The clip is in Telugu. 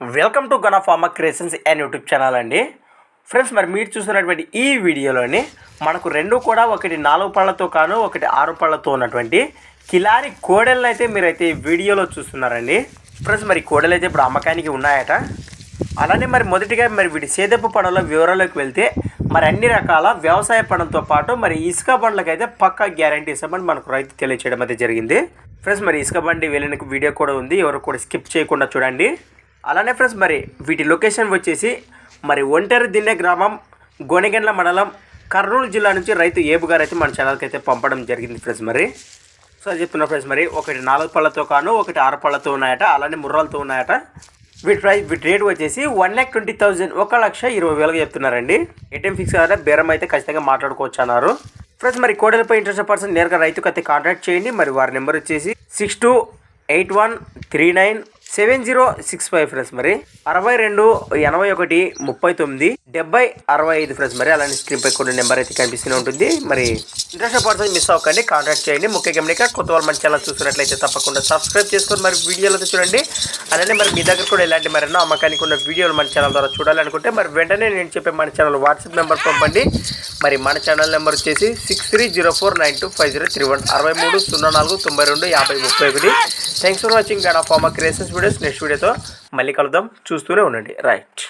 Welcome to Gana pharma creations and YouTube channel అండి. ఫ్రెండ్స్ మరి మీరు చూస్తున్నటువంటి ఈ వీడియోలోని మనకు రెండు కూడా ఒకటి నాలుగు పళ్ళతో కాను ఒకటి ఆరు పళ్ళతో ఉన్నటువంటి కిలారి కోడెలను అయితే మీరైతే ఈ వీడియోలో చూస్తున్నారండి. ఫ్రెండ్స్ మరి కోడలు అయితే ఇప్పుడు అమ్మకానికి ఉన్నాయట. అలానే మరి మొదటిగా మరి వీటి సేదపు పనుల వివరాల్లోకి వెళ్తే మరి అన్ని రకాల వ్యవసాయ పనులతో పాటు మరి ఇసుక బండ్లకు అయితే పక్కా గ్యారంటీ ఇస్తామని మనకు రైతు తెలియచేయడం అయితే జరిగింది. ఫ్రెండ్స్ మరి ఇసుక బండి వెళ్ళిన వీడియో కూడా ఉంది. ఎవరు కూడా స్కిప్ చేయకుండా చూడండి. అలానే ఫ్రెండ్స్ మరి వీటి లొకేషన్ వచ్చేసి మరి ఒంటరి దిన్నె గ్రామం గోనెగండ్ల మండలం కర్నూలు జిల్లా నుంచి రైతు ఏబు గారు అయితే మన ఛానల్కి అయితే పంపడం జరిగింది ఫ్రెండ్స్ మరి. సో అది చెప్తున్నా ఫ్రెండ్స్ మరి ఒకటి నాలుగు పళ్ళతో కాను ఒకటి ఆరు పళ్ళతో ఉన్నాయట అలానే ముర్రాలతో ఉన్నాయట. వీటి ప్రైస్ వీటి రేట్ వచ్చేసి వన్ ల్యాక్ ట్వంటీ థౌసండ్ ఒక లక్ష ఇరవై వేలకు చెప్తున్నారండి. ఏటీఎం ఫిక్స్ కదా బేరం అయితే ఖచ్చితంగా మాట్లాడుకోవచ్చు అన్నారు. ఫ్రెండ్స్ మరి కోడలపై ఇంట్రెస్ట్ పర్సన్ నేరుగా రైతుకు అయితే కాంటాక్ట్ చేయండి. మరి వారి నెంబర్ వచ్చేసి six two eight one three nine seven zero six five friends మరి. అరవై రెండు ఎనభై ఒకటి ముప్పై తొమ్మిది డెబ్బై అరవై ఐదు ఫ్రెండ్స్ మరి. అలానే స్క్రీన్ పై కొన్ని నెంబర్ అయితే కనిపిస్తూనే ఉంటుంది. మరి ఇంట్రెస్ట్ పడుతుంది మిస్ అవ్వకండి కాంటాక్ట్ చేయండి. ముఖ్య గమనిక కొత్త వాళ్ళు మన ఛానల్ చూసినట్లయితే తప్పకుండా సబ్స్క్రైబ్ చేసుకొని మరి వీడియోలో చూడండి. అలానే మరి మీ దగ్గర కూడా ఇలాంటి మరెన్నో అమ్మకానికి ఉన్న వీడియోలు మన ఛానల్ ద్వారా చూడాలనుకుంటే మరి వెంటనే నేను చెప్పే మన ఛానల్ వాట్సాప్ నెంబర్ పంపండి. మరి మన ఛానల్ నెంబర్ వచ్చేసి six three zero four nine two five zero three one అరవై మూడు సున్నా నాలుగు తొంభై రెండు యాభై ముప్పై ఒకటి. థ్యాంక్స్ ఫర్ వాచింగ్ గడ్ ఫార్మా క్రియేషన్స్ వీడియోస్ నెక్స్ట్ వీడియోతో మళ్ళీ కలుద్దాం. చూస్తూనే ఉండండి. రైట్